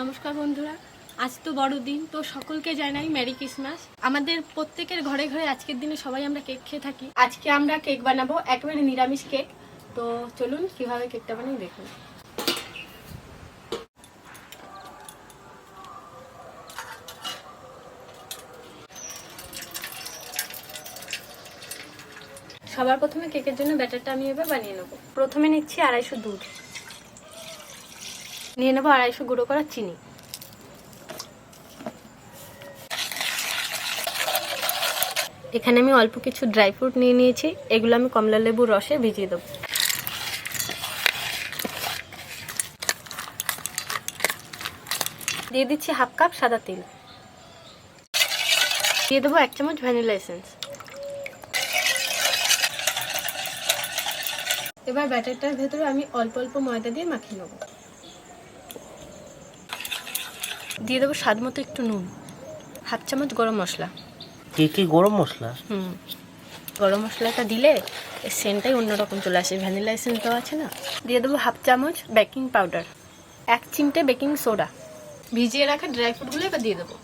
নমস্কার বন্ধুরা, আজ তো বড়দিন, তো সকলকে জানাই মেরি ক্রিসমাস আমাদের প্রত্যেকের ঘরে ঘরে আজকের দিনে সবাই আমরা কেক খেয়ে থাকি। আজকে আমরা কেক বানাবো একেবারে নিরামিষ কেক। তো চলুন কীভাবে কেকটা বানাই দেখুন। সবার প্রথমে কেকের জন্য ব্যাটারটা আমি এবার বানিয়ে নেব। প্রথমে নিচ্ছি আড়াইশো দুধ। নিয়ে নেব আড়াইশো গুঁড়ো করা চিনি। এখানে আমি অল্প কিছু ড্রাই ফ্রুট নিয়ে নিয়েছি, এগুলো আমি কমলা লেবুর রসে ভিজিয়ে দেবো। দিয়ে দিচ্ছি হাফ কাপ সাদা তেল। দিয়ে দেবো এক চামচ ভ্যানিলা এসেন্স। এবার ব্যাটারটার ভেতরে আমি অল্প অল্প ময়দা দিয়ে মাখিয়ে নেব। দিয়ে দেবো স্বাদ মতো একটু নুন হাফ চামচ গরম মশলা। কি কি গরম মশলা? হুম গরম মশলাটা দিলে সেন্টটাই অন্যরকম চলে আসে ভ্যানিলা এসেন্স দেওয়া আছে না? দিয়ে দেবো হাফ চামচ বেকিং পাউডার এক চিমটে বেকিং সোডা। ভিজিয়ে রাখা ড্রাই ফ্রুটগুলো এবার দিয়ে দেবো।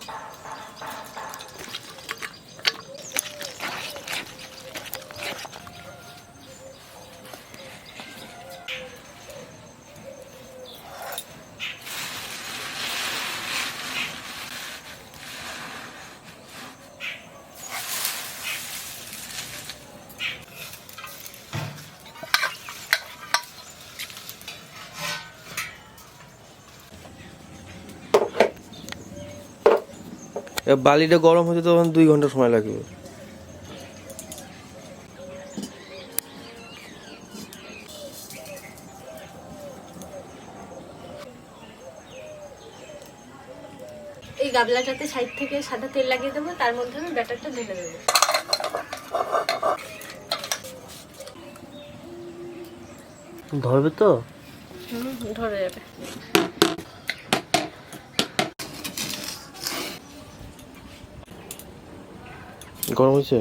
বালিটা গরম হতে তখন দুই ঘণ্টা সময় লাগবে। এই গাবলাটাতে সাইড থেকে সাদা তেল লাগিয়ে দেবো তার মধ্যে আমি ব্যাটারটা ঢেলে দেবো। ধরবে তো? ধরে যাবে। গরম হয়েছে?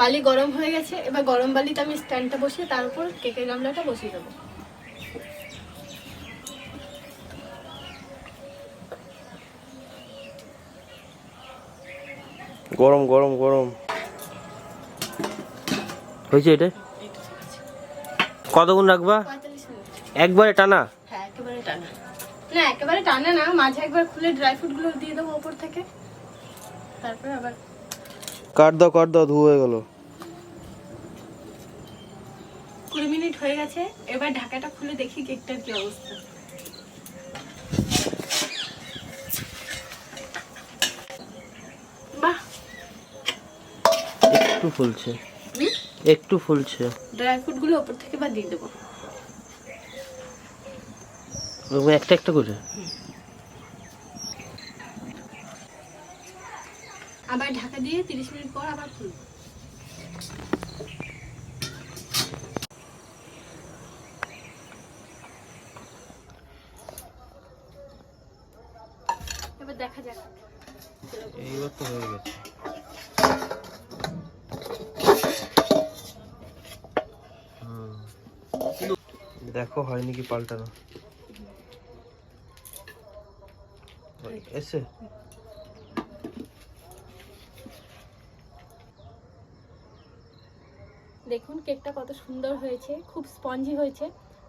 বালি গরম হয়ে গেছে এবার গরম বালিতে আমি স্ট্যান্ডটা বসিয়ে তার উপর কেকের গামলাটা বসিয়ে দেবো। গরম গরম গরম। হয়েছে এটা? কতক্ষণ রাখবা? একবারে টানা? হ্যাঁ একেবারে টানা। না একেবারে টানা না মাঝে একবার খুলে ড্রাই ফ্রুটগুলো দিয়ে দেবো ওপর থেকে। তারপরে আবার কাট দাও কাট দাও ধু হয়ে গেল। কুড়ি মিনিট হয়ে গেছে এবার ঢাকাটা খুলে দেখি কেকটার কি অবস্থা। বাহ! একটু ফুলছে। একটু ফুলছে। ড্রাই ফ্রুটগুলো ওপর থেকে বা দিয়ে দেবো একটা একটা করে? আবার ঢাকা দিয়ে তিরিশ মিনিট পর আবার খুলবো দেখো হয়নি কি পাল্টানো। এসে? দেখুন কেকটা কত সুন্দর হয়েছে খুব স্পঞ্জি হয়েছে।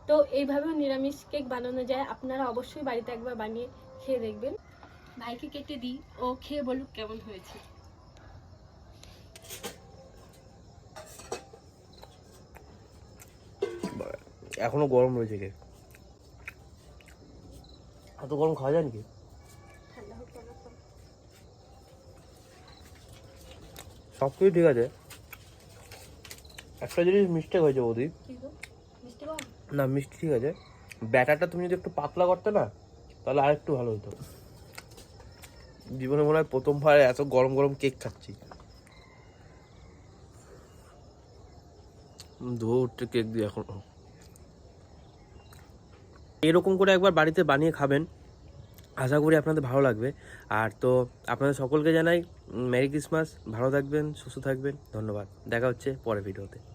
তো এইভাবেও নিরামিষ কেক বানানো যায়। আপনারা অবশ্যই বাড়িতে একবার বানিয়ে খেয়ে দেখবেন। ভাইকে কেটে দিই ও খেয়ে বলুক কেমন হয়েছে। এখনও গরম রয়েছে কেক। এত গরম খাওয়া যায় নাকি। সব কিছু ঠিক আছে। একটা জিনিস মিস্টেক হয়েছে বৌদি। না মিষ্টি ঠিক আছে। ব্যাটারটা তুমি যদি একটু পাতলা করতে না তাহলে আর একটু ভালো হতো। জীবনে মনে হয় প্রথমবার এত গরম গরম কেক খাচ্ছি। ধোয়া উঠছে কেক দিয়ে এখন। এরকম করে একবার বাড়িতে বানিয়ে খাবেন। আশা করি আপনাদের ভালো লাগবে। আর তো আপনাদের সকলকে জানাই মেরি ক্রিসমাস ভালো থাকবেন, সুস্থ থাকবেন, ধন্যবাদ। দেখা হচ্ছে পরের ভিডিওতে।